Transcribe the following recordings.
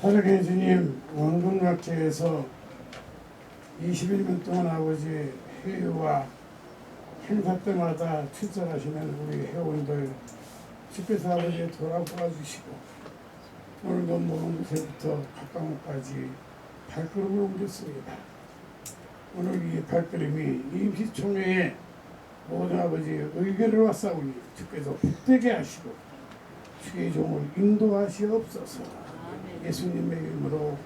사랑해 주님 원근각제에서 21년 동안 아버지 회유와 행사 때마다 출전하시는 우리 회원들 집회사 아버지 돌아보아 주시고 오늘도 먼 곳에부터 가까운 곳까지 발걸음을 옮겼습니다. 오늘 이 발걸음이 임시총회에 모든 아버지의 의견을 왔사오니 주께서 복되게 하시고 주의 종을 인도하시옵소서 예수님의 이름으로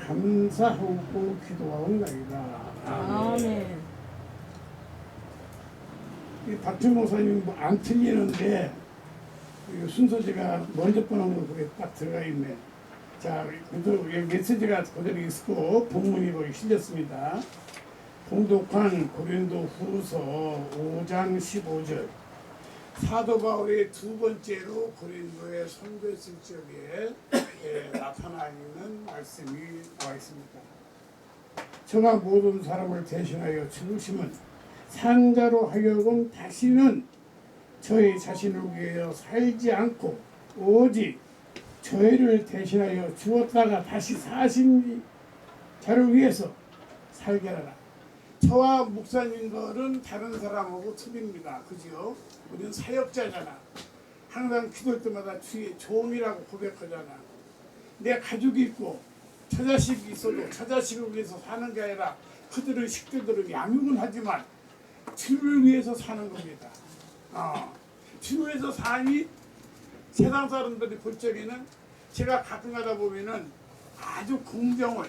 감사하고 기도하옵나이다. 아멘. 이 박준 목사님 뭐안 틀리는데 이 순서지가 먼저 보는 거 그게 딱 들어가 있네. 자, 그래도 메시지가 그대로 있고 본문이 거기 실렸습니다. 동독한 고린도 후서 5장 15절 사도 바울이 두 번째로 고린도에 선교했을 적에 예, 나타나 있는 말씀이 나와 있습니다. 저가 모든 사람을 대신하여 죽으심은 산자로 하여금 다시는 저희 자신을 위하여 살지 않고 오직 저희를 대신하여 죽었다가 다시 사신 자를 위해서 살게 하라. 저와 목사님들은 다른 사람하고 틀립니다. 그죠? 우리는 사역자잖아. 항상 기도할 때마다 주의 종이라고 고백하잖아. 내 가족이 있고 처자식이 있어도 처자식을 위해서 사는 게 아니라 그들의 식구들을 양육은 하지만 주를 위해서 사는 겁니다. 어. 위해서 사니 세상 사람들이 볼 적에는 제가 가끔 가다 보면은 아주 공정을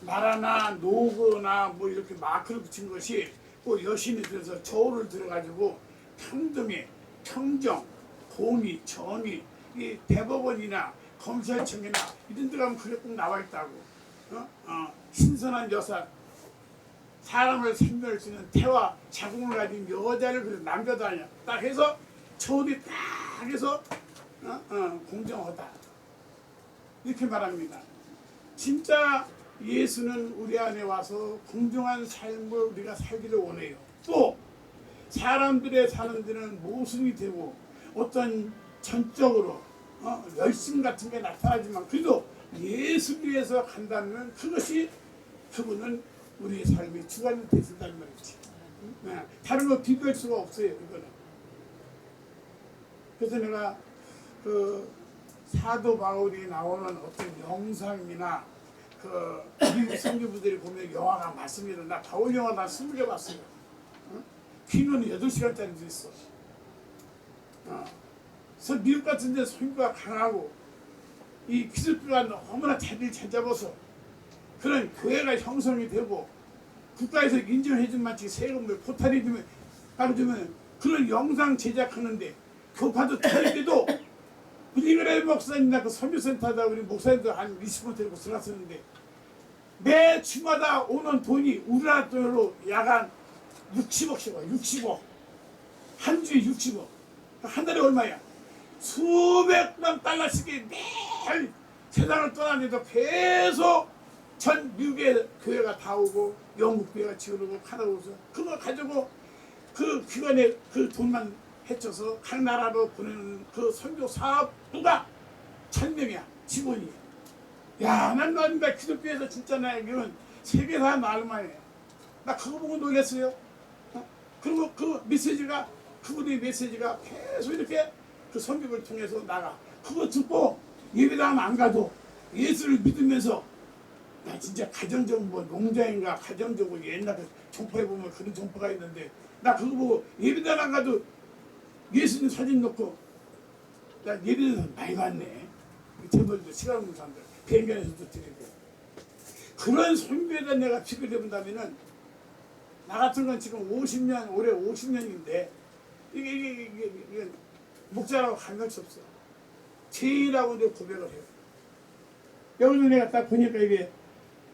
나라나 노거나 뭐 이렇게 마크를 붙인 것이 또 여신이 들어서 저울을 들어가지고 평등에 평정, 공의, 정의, 이 대법원이나 검찰청이나 이런 데 가면 그게 꼭 나와 있다고. 어? 어, 신선한 여사, 사람을 생명할 수 있는 태와 자궁을 가진 여자를 그래 아니야. 딱 해서 저울이 딱 해서 어? 어, 공정하다. 이렇게 말합니다. 진짜 예수는 우리 안에 와서 공정한 삶을 우리가 살기를 원해요. 또 사람들의 사는 데는 모순이 되고 어떤 전적으로 어, 열심 같은 게 나타나지만 그래도 예수를 위해서 간다면 그것이 그분은 우리의 삶의 주관이 되신다는 말이지. 네, 다른 거 비교할 수가 없어요. 이거는. 그래서 내가 그 사도 바울이 나오는 어떤 영상이나 그 미국 성교부들이 보면 영화가 많습니다. 나 바울 영화 나 스무 개 봤어요. 어? 귀는 여덟 시간짜리도 있어. 어. 그래서 미국 같은 데 선교가 강하고 이 기독교가 너무나 자리를 잘 잡아서 그런 교회가 형성이 되고 국가에서 인정해준 마치 세금을 포탈이 주면 따라주면 그런 영상 제작하는데 교파도 틀린데도 빌리그레이 목사님이나 그 선교센터다 우리 목사님들 한 20분 데리고 들어갔었는데 매 주마다 오는 돈이 우리나라 돈으로 야간 60억씩 와 60억. 한 주에 60억. 한 달에 얼마야 수백만 달러씩이 매일 세상을 떠나는데도 계속 전 미국의 교회가 다 오고 영국 교회가 지어오고 카나다 오서 그거 가지고 그 기관에 그 돈만 해쳐서 각 나라로 보내는 그 선교 사업부가 천 명이야 직원이. 야, 난 나는데 기독교에서 진짜 나 이건 세계 다 말만 해. 나 그거 보고 놀랐어요. 어? 그리고 그 메시지가 그분의 메시지가 계속 이렇게 그 선교를 통해서 나가. 그거 듣고 예배당 안 가도 예수를 믿으면서 나 진짜 가정적 뭐 농장인가 가정적으로 옛날에 종파에 보면 그런 종파가 있는데 나 그거 보고 예배당 안 가도 예수님 사진 넣고 나 예배당 많이 갔네 재벌도 시간 없는 사람들 비행기 에서도 드리고 그런 선교에다 내가 피게 된다면은 나 같은 건 지금 50년 올해 50년인데 이게 이게 이게, 이게, 이게 목자라고 감갈 수 없어 제일하고 내 고백을 해요 여기서 내가 딱 보니까 이게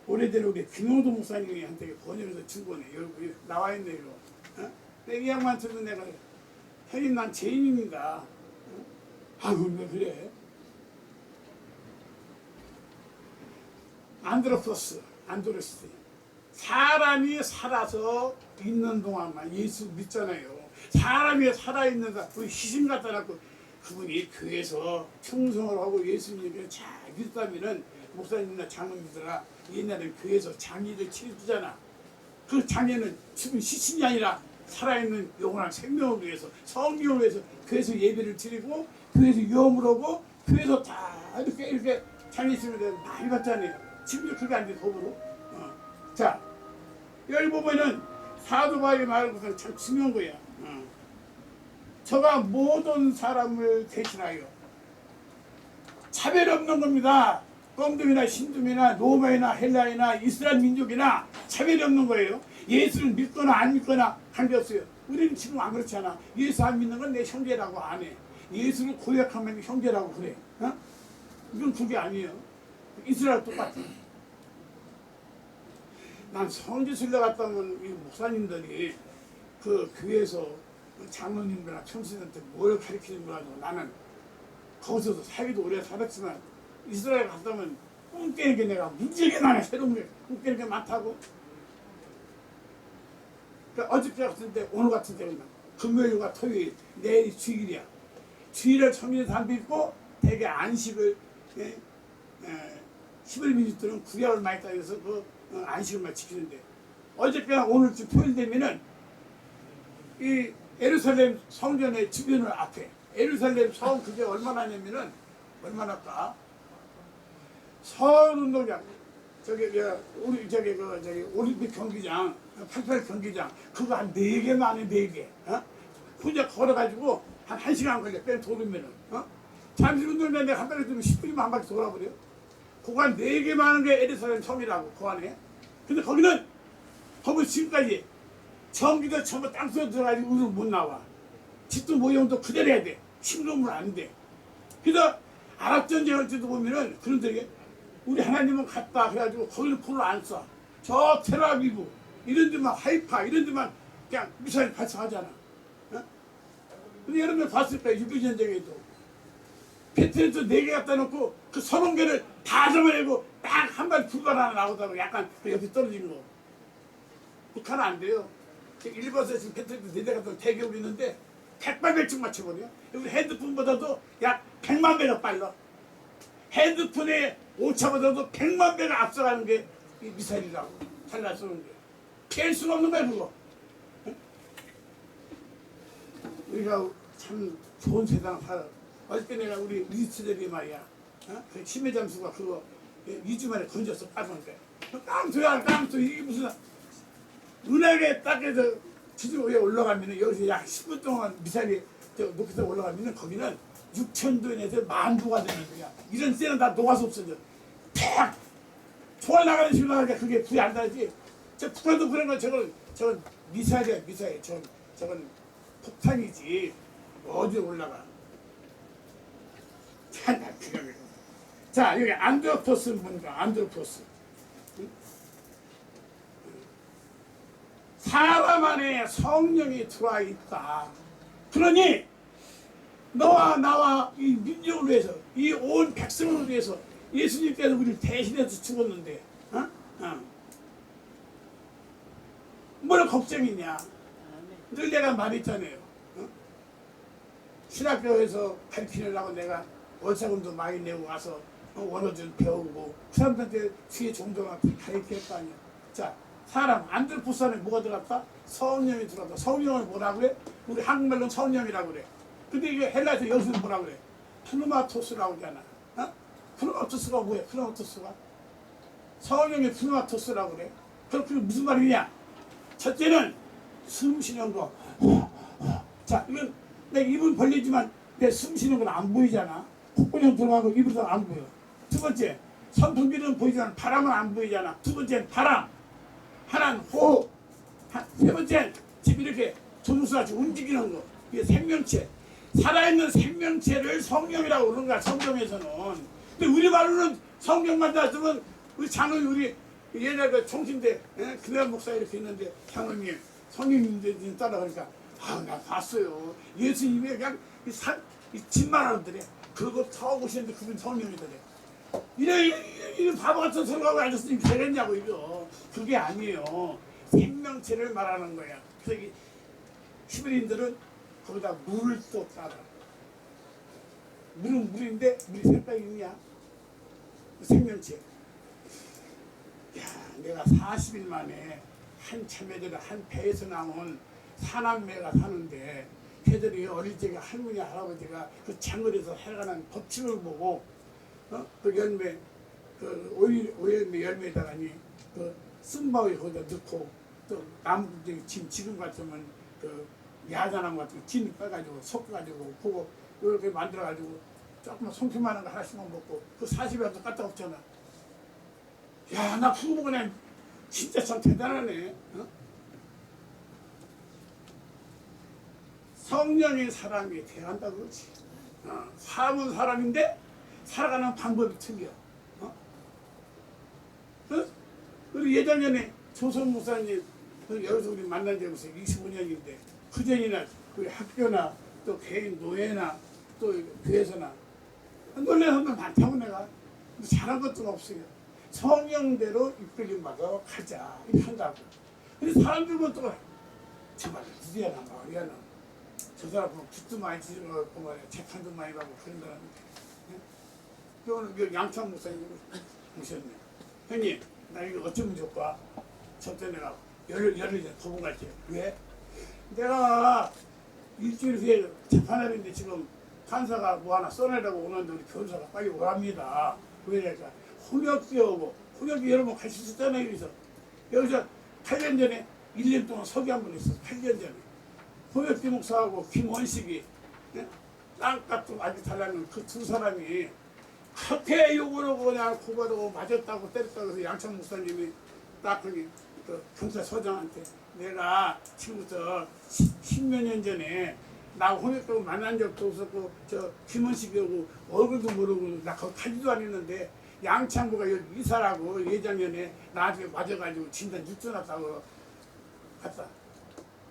오래된 우리 김용도 목사님한테 번역해서 준 거네. 여기 나와 있네 이거. 어? 이 양반 들은 내가 형님 난 죄인입니다. 어? 아유 왜 그래? 안드로포스, 안드로스. 사람이 살아서 있는 동안만 예수 믿잖아요. 사람이 살아있는 사, 그 갖다 놨고 그분이 교회에서 충성을 하고 예수님을 잘 믿다면은 목사님이나 장로님들아 옛날에 교회에서 장의를 치르잖아. 그 장애는 지금 시신이 아니라 살아있는 영원한 생명을 위해서 성경을 위해서 교회에서 예배를 드리고 교회에서 유험을 하고 교회에서 다 이렇게 이렇게 장애 있으면 많이 받잖아요. 지금도 그게 안 돼, 법으로. 어. 자, 여기 보면은 사도 바울이 말하는 것은 참 중요한 거야. 어. 저가 모든 사람을 대신하여 차별 없는 겁니다. 껌dum이나 신dum이나 로마이나 헬라이나 이스라엘 민족이나 차별이 없는 거예요. 예수를 믿거나 안 믿거나 관계 없어요. 우리는 지금 안 그렇잖아. 예수 안 믿는 건 내 형제라고 안 해. 예수를 고백하면 형제라고 그래. 어? 이건 그게 아니에요. 이스라엘 똑같아. 난 성지순례 갔다 이 목사님들이 그 교회에서 그 장로님들이나 평신한테 뭘 가르치는 거 가지고 나는 거기서도 살기도 오래 살았지만 이스라엘 갔다 오면 꿈 깨는 게 내가 문제게 나네 새로운 게 꿈 깨는 게 많다고. 그러니까 어저께 같은데 오늘 같은 때는 금요일과 토요일 내일이 주일이야. 주일을 청년에서 안 빚고 대개 안식을 예, 예, 10일 민주들은 구약을 많이 따져서 그 어, 안식을만 지키는데 어저께나 오늘쯤 토요일 되면은 이 에루살렘 성전의 주변을 앞에 에루살렘 성 그게 얼마나 냐면은 얼마나 까? 서운동장. 저기 저 우리 저기 그 저기 올림픽 경기장 88 경기장. 그거 한 네 개만 해네개 어? 혼자 걸어가지고 한 1시간 걸려 뺑 돌으면은 어? 잠시 운동장 내가 한 번에 들면 10분이면 한 바퀴 돌아버려. 그거 한 네 개만 하는 게 에르사렘 성이라고 그 안에. 근데 거기는 거기 지금까지 전기도 전부 땅속에 들어가지고 우리는 못 나와 집도 모형도 그대로 해야 돼 심금은 안 돼 그래서 아랍 전쟁 할 때도 보면은 그런 데게 우리 하나님은 갔다 그래가지고 거기는 불을 안 쏴. 저 테라비브 이런 데만 하이파 이런 데만 그냥 미사일 발사하잖아. 어? 근데 여러분 봤을 거예요. 유비전쟁에도. 베트남에서 네개 갖다 놓고 그 서른 개를 다 잡아내고 딱 한 발 불발 하나 나오다가 약간 그 옆에 떨어진 거. 북한은 안 돼요. 일본에서 지금 베트남에서 네대 갖다 대기업 있는데 백발백중 맞춰버려. 우리 핸드폰보다도 약 100만 배가 빨라. 핸드폰에 오차보다도 100만 배가 앞서가는 게 이 미사일이라고. 잘날 쏘는 게. 피할 수가 없는 거야, 그거. 응? 우리가 참 좋은 세상 살아. 어저께 내가 우리 리스트들이 말이야. 어? 그 치매 잠수가 그거 2주 만에 건졌어, 빠졌는데. 깡소야, 깡소. 이게 무슨 은하계 딱에서 지도 위에 올라가면은 여기서 약 10분 동안 미사일이 저 높이서 올라가면은 거기는 6천도에서 만도가 되는 거야. 이런 쎄는 다 녹아서 없어져. 탁! 총알 나가는 식으로 나가니까 그게 불이 안 나지. 저 북한도 그런 건 저건, 저건 미사일이야, 미사일. 저건, 저건 폭탄이지. 어디에 올라가. 자, 나 그거. 자, 여기 안드로포스 뭔가, 안드로포스. 사람 안에 성령이 들어와 있다. 그러니 너와 나와 이 민족을 위해서 이 온 백성을 위해서 예수님께서 우리를 대신해서 죽었는데 어? 어. 뭘 걱정이냐 늘 내가 말했잖아요 어? 신학교에서 가르치려고 내가 월사금도 많이 내고 와서 어, 원어들 배우고 그 사람들한테 주의 종종한테 가르칠 거 아니야 자 사람 안드로포스 안에 뭐가 들어갔다? 성령이 들어갔다 성령을 뭐라 그래? 우리 한국말로 성령이라고 그래 근데 이게 헬라에서 여기서 뭐라 그래? 프누마토스라고 하잖아. 어? 프누마토스가 뭐야? 프누마토스가? 성령의 프누마토스라고 그래. 그럼 그게 무슨 말이냐? 첫째는 숨 쉬는 거. 자, 이건 내 입은 벌리지만 내 숨 쉬는 건 안 보이잖아. 콧구멍 들어가고 입으로 안 보여. 두 번째, 선풍기는 보이지만 바람은 안 보이잖아. 두 번째는 바람. 하나는 호흡. 하- 세 번째는 지금 이렇게 조종수같이 움직이는 거. 이게 생명체. 살아있는 생명체를 성령이라고 그러는 거야 성경에서는 근데 우리 말로는 성경만 다 쓰면 우리 장로님 우리 옛날 그 총신대 예? 그날 목사 이렇게 있는데 장로님 성령님들 따라가니까 아 나 봤어요 예수님이 그냥 이 산, 이 집만 하는데 그거 타고 오시는데 그분 성령이더래 이래 이래, 바보 같은 하고 앉았으니 되겠냐고 이거 그게 아니에요 생명체를 말하는 거야 그래서 이 히브리인들은 거기다 물을 또 따라. 물은 물인데 물이 색깔이 있냐? 생명체. 야, 내가 40일 만에 한 참외들 한 배에서 나온 사남매가 사는데 걔들이 어릴 적에 할머니 할아버지가 그 장거리에서 살아가는 법칙을 보고 어? 그 열매 그 오일 오열매 열매다가니 그 쓴바위 거기다 넣고 또 저기 지금 지금 같으면 그 야자나무 같은 거진 빼가지고 섞어가지고 그거 이렇게 만들어가지고 조금만 송편만한 거 하나씩만 먹고 그 40일도 갖다 없잖아. 야, 나 보고 그냥 진짜 참 대단하네. 어? 성령인 사람이 대한다 그러지. 어, 사람은 사람인데 살아가는 방법이 틀려. 어? 어? 우리 예전에 조선 목사님 그 여기서 우리 만난 지 벌써 25년인데 그 전이나 우리 학교나 또 개인 노예나 또 교회에서나 놀래는 건 많다고 내가 잘한 것도 없어요. 성령대로 이끌림 받아 가자 한다고. 근데 사람들 보면 또 정말 드디어나 말이야나 저 사람 빚도 많이 같고 말이야 재판도 많이 가고 그런다는데 오늘 그 양창 목사님 오셨네. 형님 나 이거 어쩌면 좋까? 저때 내가 열 열흘 전에 도봉 갈게요. 왜? 내가 일주일 후에 재판하는데 지금 판사가 뭐 하나 써내라고 오는데 우리 변호사가 빨리 오랍니다. 그러니까 훈역이 오고 훈역이 여러 번갈수 있었잖아요. 여기서 여기서 8년 전에 1년 동안 서기 한 번 있었어. 8년 전에 훈역기 목사하고 김원식이 예? 땅값도 아주 달라는 그 두 사람이 그렇게 욕을 하고 그냥 고발하고 맞았다고 때렸다고 해서 양천 목사님이 딱 거기 그 경찰서장한테 내가 지금부터 십몇 년 전에 나 혼했다고 만난 적도 없었고 저 김원식이하고 얼굴도 모르고 나 거기 가지도 않았는데 양창구가 여기 이사라고 예장년에 나한테 맞아가지고 진단 육전났다고 갔다.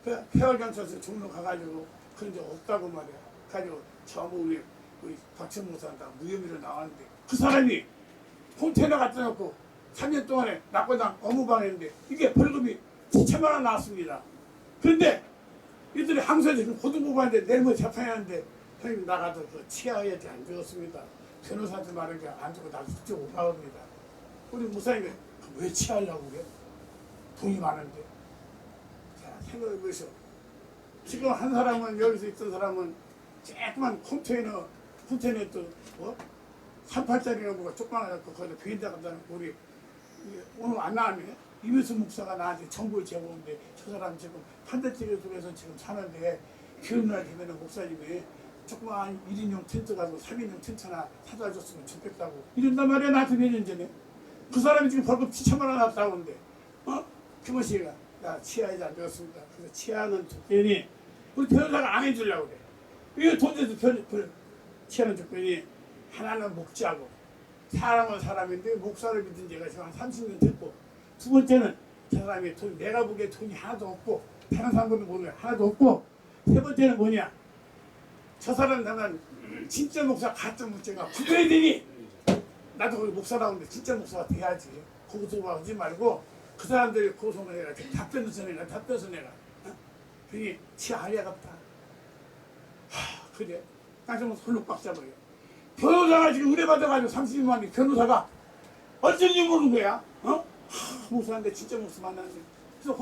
그 폐활경찰서 종로 가가지고 그런 적 없다고 말이야. 가지고 전부 우리 우리 박천무사한테 무혐의로 나왔는데 그 사람이 컨테이너 갖다 놓고 3년 동안에 낙고당 업무방했는데 이게 벌금이 7천만 원 나왔습니다. 그런데 이들이 항소해서 지금 고등법원인데 내일 뭐 재판하는데 형님 나가도 그 치아해야지 안 되었습니다. 변호사한테 말한 게안 주고 나도 직접 올라옵니다. 우리 무사님이 왜 치하려고 그래? 돈이 많은데. 자, 생각해 보시오. 지금 한 사람은 여기서 있던 사람은 조그만 컨테이너 컨테이너 또 뭐? 38짜리가 뭐가 조그만하고 거기다 비엔다 간다는 우리 오늘 안 나왔네. 이면수 목사가 나한테 정보를 제공했는데 저 사람 지금 판대집에 속에서 지금 사는데 기운날 되면 목사님이 조그만 1인용 텐트 가지고 3인용 텐트 하나 사다 줬으면 좋겠다고 이런단 말이야 나한테 몇년 전에 그 사람이 지금 벌금 7천만 원 나왔다고 하는데 어? 김원식이가 나 치아에 안 되었습니다. 그래서 치아는 줬더니 우리 변호사가 안 해주려고 그래. 이거 돈 줘도 변, 변, 치아는 줬더니 하나는 목자고 사람은 사람인데 목사를 믿은 지가 지금 한 30년 됐고 두 번째는 저 사람이 돈 내가 보기에 돈이 하나도 없고 다른 사람들은 모르게 하나도 없고 세 번째는 뭐냐? 저 사람 나는 진짜 목사 가짜 목사가 구별해야 되니? 나도 하는데 진짜 목사가 돼야지. 거기서 하지 말고 그 사람들이 고소를 해라 답변을 전해라 답변을 전해라 어? 그게 치아하리야 같다. 하 그래 깡좀 손로 꽉 잡아요 변호사가 지금 의뢰받아가지고 30만이 변호사가 어쩐지 모르는 거야. 어? 하, 목사한테 진짜 목사 만났는데. 그래서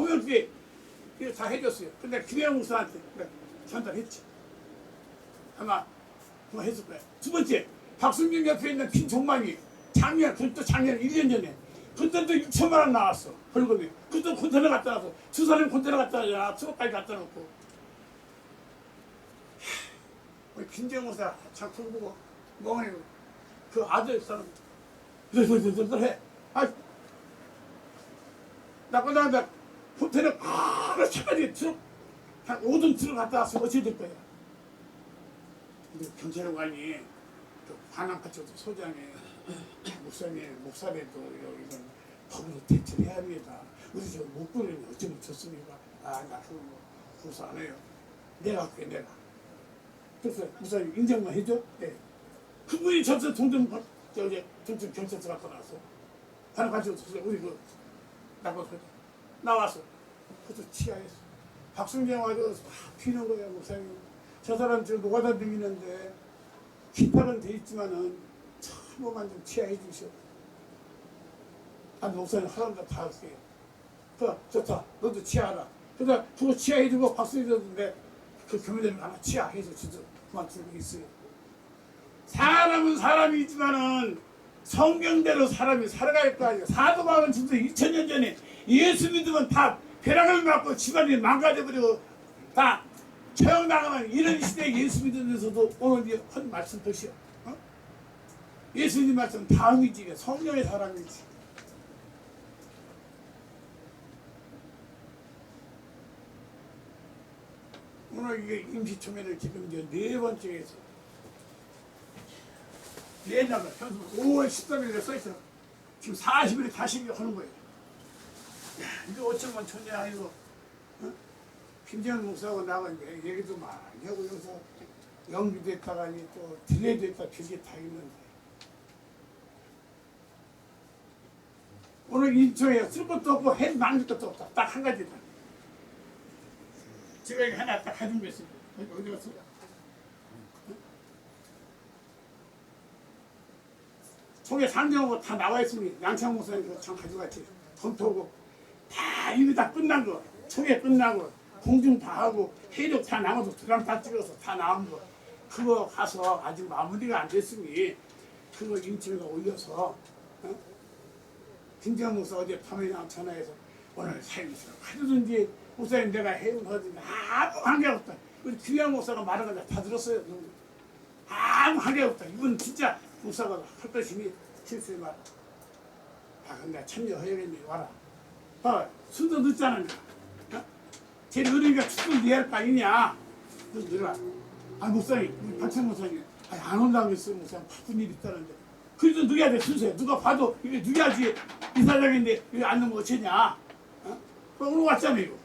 이거 다 해줬어요. 근데 김혜영 목사한테 그래, 전달했지. 아마 뭐 했을 거야. 두 번째, 박순경 옆에 있는 김종만이 작년, 그또 작년 1년 전에 그때도 6천만 원 나왔어. 벌금이. 그때 컨테이너 갖다 놔서 두 사람이 컨테이너 갖다 놔. 트럭까지 갖다 놓고. 우리 참 그거 보고 멍하니 그 아들 사람 들들들들 해. 아, 나고 나한테 호텔에 바로 차까지 트럭 한 5등 트럭 갔다 왔으면 어찌 될 거야. 근데 경찰관이 그 관악파초도 소장에 목사님 목사님도 이건 법으로 대처를 해야 합니다. 우리 저 목걸이는 어쩌면 좋습니까? 아, 나 그거 뭐 고소 안 해요. 내가 할게 내가. 그래서 목사님 인정만 해줘? 네. 그분이 전체 동전 바- 저기 전체 경찰서 갖다 놨어. 다른 같이. 우리 그 나고 나왔어. 그래서 치아했어. 박순경 와서 막 피는 거야 목사님. 저 사람 지금 노가다 등이는데 기탁은 돼 있지만은 참고만 좀 치하해 주시오. 아, 목사님 하란다 다 할게요. 그 좋다. 너도 치하라. 그러다 그거 치하해 주고 박수 해 줬는데 그 교회들은 하나 치하해서 주죠. 그만 있어요. 사람은 사람이지만은 성경대로 사람이 살아갈 거 아니에요. 사도 바울은 진짜 2000년 전에 예수 믿으면 다 벼락을 맞고 집안이 망가져버리고 다 처형당하는 이런 시대에 예수 믿으면서도 오늘 한 말씀 보시오. 어? 예수님 말씀 다음이지 성령의 사람이지. 오늘 이게 임시초면을 지금 이제 네 번째 해서 옛날에 현수 5월 13일에 써있어. 지금 40일에 다시 하는 거예요. 야, 이거 어쩌면 천재야 이거. 어? 김재현 목사하고 나가 이제 얘기도 많이 하고 여기서 연기됐다가 이제 또 딜레이됐다 별게 다 있는데. 오늘 인초에 쓸 것도 없고 해 만들 것도 없다. 딱 한 가지다. 제가 이거 하나 딱거 있습니다. 어디- 갔어? 속에 상정하고 다 나와 있으니 양창 목사님 그거 참 가져갔지. 검토고 다 이미 다 끝난 거. 총회 끝나고 공중 다 하고 해력 다 나와서 드럼 다 찍어서 다 나온 거. 그거 가서 아직 마무리가 안 됐으니 그거 인천에 올려서 어? 김재현 목사 어제 밤에 나 전화해서 오늘 사임있어 하루든지 목사님 내가 해임하지 아무 관계 없다. 우리 귀한 목사가 말한 거 다 들었어요. 아무 관계 없다. 이건 진짜 목사가 할 것이니 실수에 말. 아 근데 참여해야겠니 와라. 어 순서 늦잖아. 어? 제일 어리니까 축구 이해할 거 아니냐. 너 들어라. 아 목사님 우리 박찬 목사님 아니, 안 온다고 했어 목사님 바쁜 일 있다는데. 그래도 누가 돼 순서야. 누가 봐도 이게 누가지 이사장인데 이거 안 넣으면 어쩌냐. 어? 오늘 왔잖아 이거.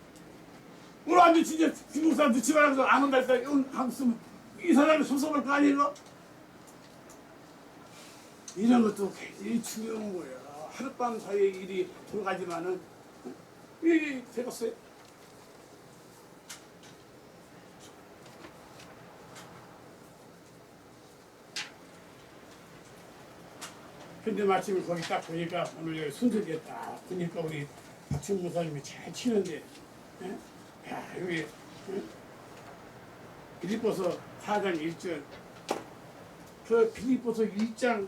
오늘 완전 진짜 김 목사 늦지 말아서 안 온다 했다 하고 있으면 이 사람이 섭섭할 거 아니에요? 이런 것도 굉장히 중요한 거야. 하룻밤 사이에 일이 돌아가지만은 어? 이게 되겠어요? 근데 마침 거기 딱 보니까 오늘 여기 순서에 딱 보니까 우리 박춘 목사님이 잘 치는데 예? 야 여기 예? 빌립보서 4장 1절 그 빌립보서 1장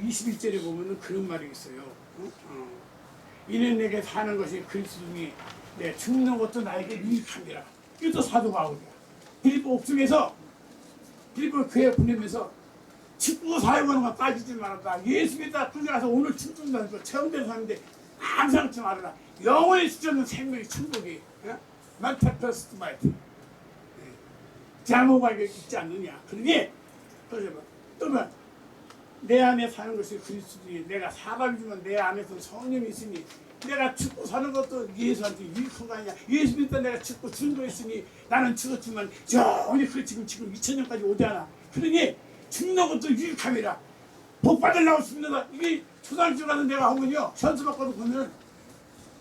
21절에 보면은 그런 말이 있어요. 어? 어. 이는 내게 사는 것이 그리스도니 내 죽는 것도 나에게 유익함이라. 이것도 사도 바울이야. 빌립보 옥중에서 빌립보 교회 보내면서 축구 사용하는 거 따지지 말았다. 예수 믿다 그게 가서 오늘 춤춘다는 거 체험된 사람인데 항상치 말아라. 영원히 지정는 생명이 천국이. 만테퍼스트 마이트. 자모가 있지 않느냐. 그러니. 또는 내 안에 사는 것이 그리스도니 내가 사람이지만 내 안에서 성령이 있으니 내가 죽고 사는 것도 예수한테 유익한 거 아니야. 예수 믿다 내가 죽고 증거했으니 나는 죽었지만 저기 그 지금 지금 2000년까지 오잖아. 그러니 죽는 것도 유익함이라. 복 받으려고 죽는다. 이게 초등학교 가는 내가 하면요. 현수 받고도 보면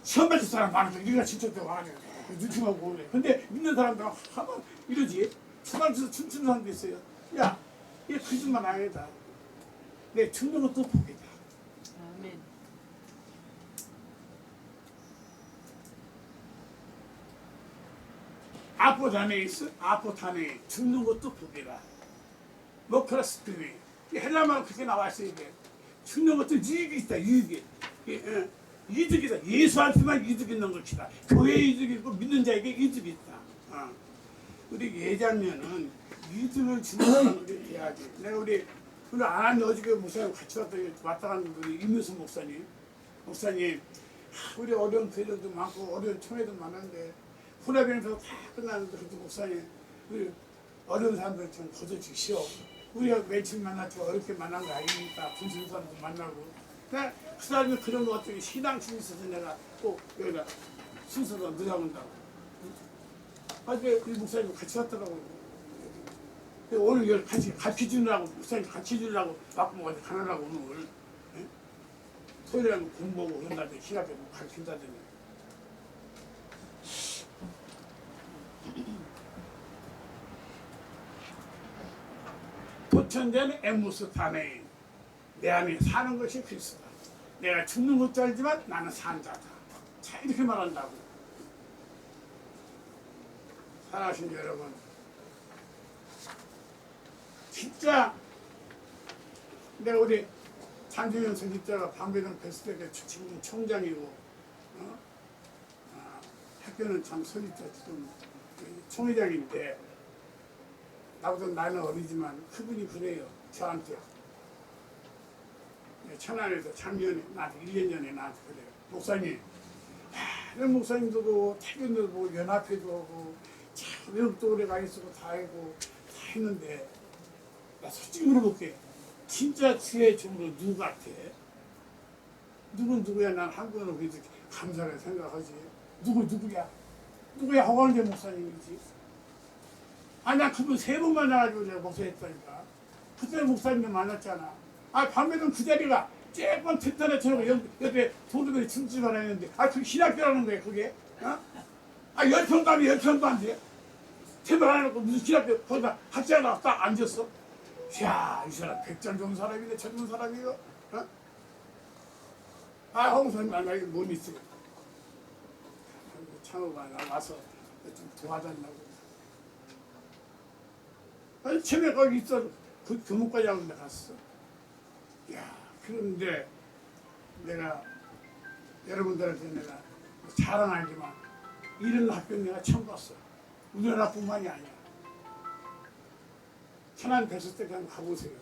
시험 받을 사람 많아서 우리가 진짜 때 와가지 고 눈치만 보고 그래. 근데 믿는 사람들 하면 이러지. 초등학교에서 춤추는 사람도 있어요. 야, 이게 거짓말 아니다. 내 죽는 것도 복이다. 아멘. 아포단에 있어 아포탄에 죽는 것도 복이라. 모크라스트리 헬라말 그렇게 나왔어요 이게 죽는 것도 유익이 있다 유익이 예, 예. 이득이다 예수한테만 이득 있는 것이다 교회 이득이 있고 믿는 자에게 이득이 있다 어. 우리 예자면은 이득을 주는 우리 돼야지 내가 우리 우리 안한 어저께 목사님 같이 왔다 왔다 가는 우리 임유수 목사님 목사님 하, 우리 어려운 교회들도 많고 어려운 총회도 많은데 후라병에서 다 끝났는데 그래도 목사님 우리 어려운 사람들 좀 거둬주시오. 우리가 며칠 만났지 어렵게 만난 거 아니니까 분신 사람도 만나고. 그 그 사람이 그런 것 같더니 신앙심 있어서 내가 꼭 여기다 순서로 넣어본다고. 어제 우리 목사님 같이 왔더라고요. 근데 오늘 여기 같이 같이 주느라고 목사님 같이 주느라고 바쁘면 어디 가느라고 오늘. 예? 토요일에 공부하고 그런다더니 시간 되고 가르친다더니. 삼천대는 엠무스 타네 내 안에 사는 것이 그리스도다 내가 죽는 것도 알지만 나는 산자다. 자 이렇게 말한다고. 사랑하신 여러분 진짜 내가 우리 장준현 선집자가 방배동 베스트가 지금 총장이고 어? 아, 학교는 참 선집자 지금 그 총회장인데 나보다 나이는 어리지만 그분이 그래요 저한테. 네, 천안에서 작년에 나한테 1년 전에 나한테 그래요 목사님 다른 목사님도 보고 태균도 보고 연합회도 보고 참 외국도 오래 가 있었고 다 하고 다 했는데 나 솔직히 물어볼게 진짜 주의 종으로 누구 같아? 누군 누구야? 난 한국어는 그래도 감사하게 생각하지 누구 누구야? 누구야? 허광재 목사님이지 아니 나 그분 세 번 만나가지고 내가 목사했다니까 그때 목사님도 만났잖아 아 밤에는 그 자리가 쬐번 옆- 옆에 도둑들이 춤추만 했는데 아 그게 신학교라는 거야 그게 어? 아 열평도 하면 열평도 안 돼? 제발 안 해놓고 무슨 신학교 거기다 학자 나딱 앉았어 이야 이 사람 백장 좋은 사람이네 젊은 사람이요 어? 아 홍선님 만나기 못 있어요 창호가 나 와서 좀 도와달라고 아니 처음에 거기 있어 그 내가 갔어 야 그런데 내가 여러분들한테 내가 자랑하지만 이런 학교 내가 처음 봤어. 우리나라뿐만이 아니야. 천안 됐을 때 그냥 가보세요.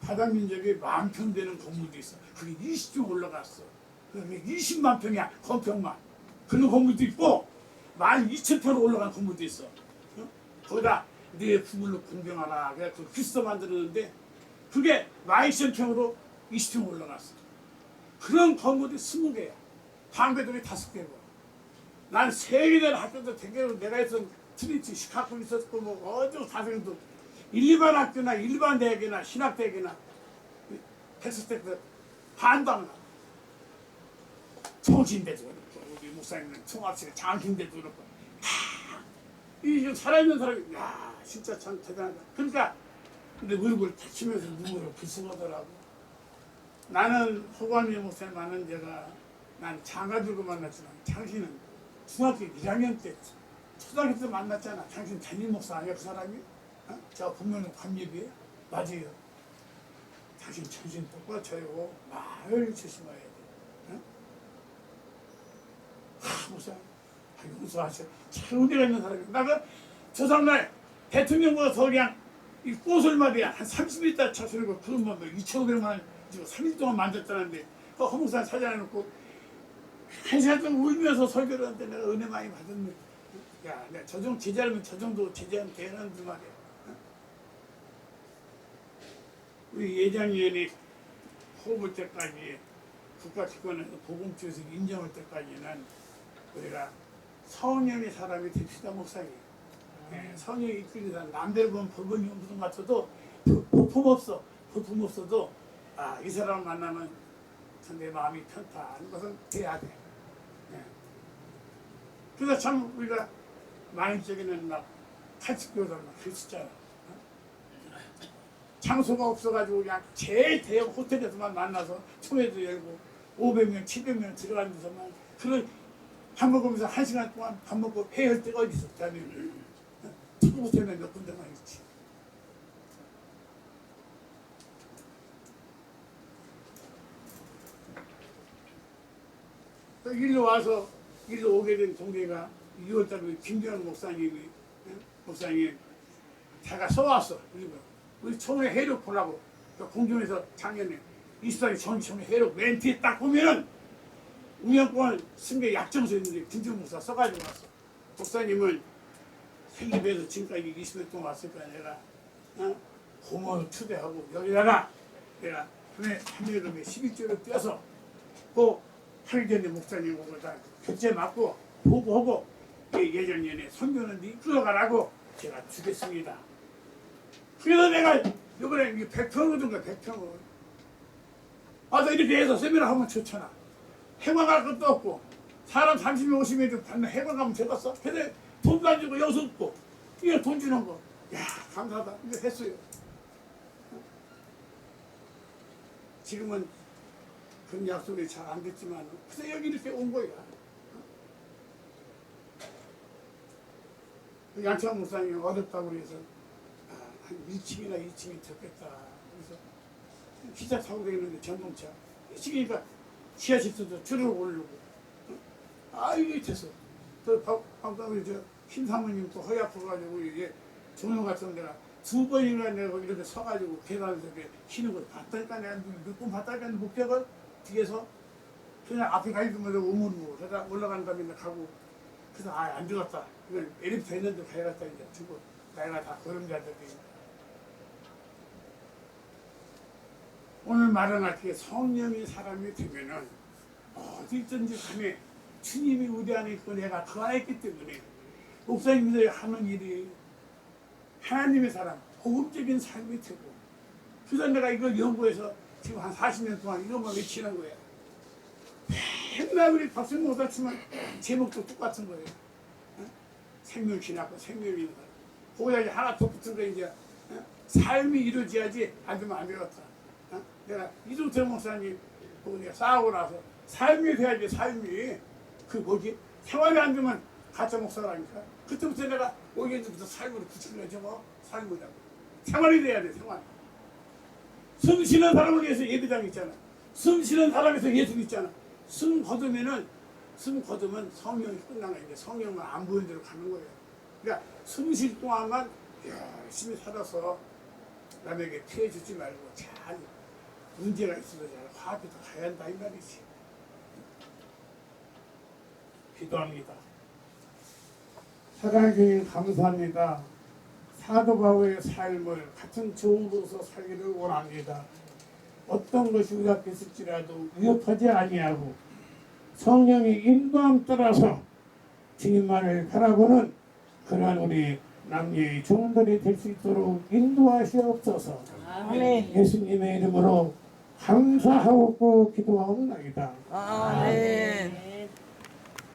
바다 민족이 만평 되는 건물도 있어. 그게 20층 올라갔어. 그게 20만 평이야 건평만. 그런 건물도 있고 만 2천 평으로 올라간 건물도 있어. 어? 거기다 내 부물로 공경하라. 그래 그 그리스도 만들었는데 그게 만 2천 평으로 20층 올라갔어 그런 건물이 20개야. 방배동이 다섯 개고 난 세계된 학교도 대개로 내가 했던 트리치 시카고 있었고 뭐 어디로 다생도 일반 학교나 일반 대학이나 신학대학이나 했을 때그 반방 총신대도 그렇고 우리 목사님은 총학생회 장신대도 그렇고. 이 살아있는 사람이 야 진짜 참 대단하다. 그러니까 근데 얼굴 다치면서 눈물을 비승하더라고. 나는 호관미 목사님 만난 제가 난 장가 들고 만났지만 당신은 중학교 1학년 때 초등학교 때 만났잖아. 당신 담임 목사 아니야 그 사람이? 어? 저 보면 관립이에요 맞아요. 당신 정신 차리고 말을 조심해야 돼. 어? 하 목사 아, 용서하셔. 참 은혜가 있는 사람이 나가 저 사람 날 대통령보다 더 그냥 이 꽃을 말이야 한 30m 차서리고 그런 뭐 2,500만 원 지금 3일 동안 만졌다는데 그 허목산 찾아내놓고 한 시간 동안 울면서 설교를 하는데 내가 은혜 많이 받았네. 야 내가 저 정도 제자라면 저 정도 제자는 되는데 말이야. 어? 우리 예장위원이 호흡을 때까지 국가기관에서 보건처에서 인정할 때까지는 우리가 성령의 사람이 됩시다 목사님 예, 성령이 이끌리다 남들 보면 법원이 무슨 같아도 부- 부품 없어. 부품 없어도 아 이 사람을 만나면 참내 마음이 편타하는 것은 돼야 돼. 예. 그래서 참 우리가 탈직교들 막 그랬었잖아. 어? 장소가 없어가지고 그냥 제일 대형 호텔에서만 만나서 총회도 열고 500명, 700명 들어가는 데서만 그런 밥 먹으면서 한 시간 동안 밥 먹고 회할 때가 어디 대한 특급 호텔에 몇 군데만 있지. 또 일로 와서 일로 오게 된 동네가 2월달에 김대현 목사님이 예? 목사님 제가 써왔어. 일본 우리 총회 해력 보라고 그 공중에서 작년에 24일 전총회 해력 맨 뒤에 딱 보면은 운영권 승계 약정서 있는데 김준 목사 써가지고 왔어. 목사님은 생기에서 지금까지 20년 동안 왔으니까 내가 어? 고모를 초대하고 여기다가 내가 분에 한여름에 11조를 떼서 그 하기 전에 목사님하고 다 교체 맞고 보고하고 예전년에 선교는 이끌어가라고 제가 주겠습니다. 그래서 내가 이번에 이 100평이든가 100평을 와서 이렇게 해서 세미나 하면 좋잖아. 갈 것도 없고 사람 30명 50명 받는 해관 가면 되겠어? 근데 안 주고 여수 없고 이게 돈 주는 거. 야 감사하다. 이거 했어요. 지금은 그런 약속이 잘 안 됐지만 그래서 여기 이렇게 온 거야. 그 양천 목사님이 어렵다고 그래서 아, 한 1층이나 2층이 적겠다. 그래서 기차 타고 다니는데 전동차. 시기니까 지하실에도 줄을 오르고. 아 이게 됐어. 또 방금 저 신사모님 또 허리 아파가지고 이게 조명 같은 데가 두 번이나 내가 이렇게 서가지고 계단에서 이렇게 쉬는 걸 봤다니까 내가 몇번 봤다니까 목적을 뒤에서 그냥 앞에 가있으면 우물우 그러다 올라가는 다음에 가고. 그래서 아안 죽었다. 이걸 에리부터 있는데 가야겠다 이제 두고. 내가 다 걸음자들이. 오늘 말은 게 성령이 사람이 되면은 어디 있든지 간에 주님이 우리 안에 있고 내가 그 안에 있기 때문에 목사님들이 하는 일이 하나님의 사람, 복음적인 삶이 되고 그래서 내가 이걸 연구해서 지금 한 40년 동안 이것만 외치는 거예요. 맨날 우리 박수는 못하지만 제목도 똑같은 거예요. 어? 생명 지나고 생명이 있는 거. 거기다 하나 더 붙은 거 이제 어? 삶이 이루어져야지 안 되면 안 되겠다. 어? 내가 이종태 목사님 내가 싸우고 나서 삶이 돼야지 삶이 그 뭐지 생활이 안 되면 가짜 목사라니까 그때부터 내가 오기부터 삶으로 거죠 뭐 삶이라고. 생활이 돼야 돼 생활. 숨 쉬는 사람을 위해서 예배당 있잖아. 숨 쉬는 사람에서 예수 있잖아. 숨 거두면은 숨 거두면 성령이 거야 이제 성령만 안 보이는 대로 가는 거예요. 그러니까 숨 쉴 동안만 열심히 살아서 남에게 피해 주지 말고 잘 문제가 있어도 잘 화합해서 가야 한다 이 말이지. 기도합니다. 사랑주님 감사합니다. 사도 바울의 삶을 같은 곳에서 살기를 원합니다. 어떤 것이 우리 앞에 있을지라도 위협하지 아니하고 성령의 인도함 따라서 주님만을 바라보는 그러한 우리 남녀의 종들이 될 수 있도록 인도하시옵소서. 아멘. 예수님의 이름으로 감사하고 기도하옵나이다. 아멘.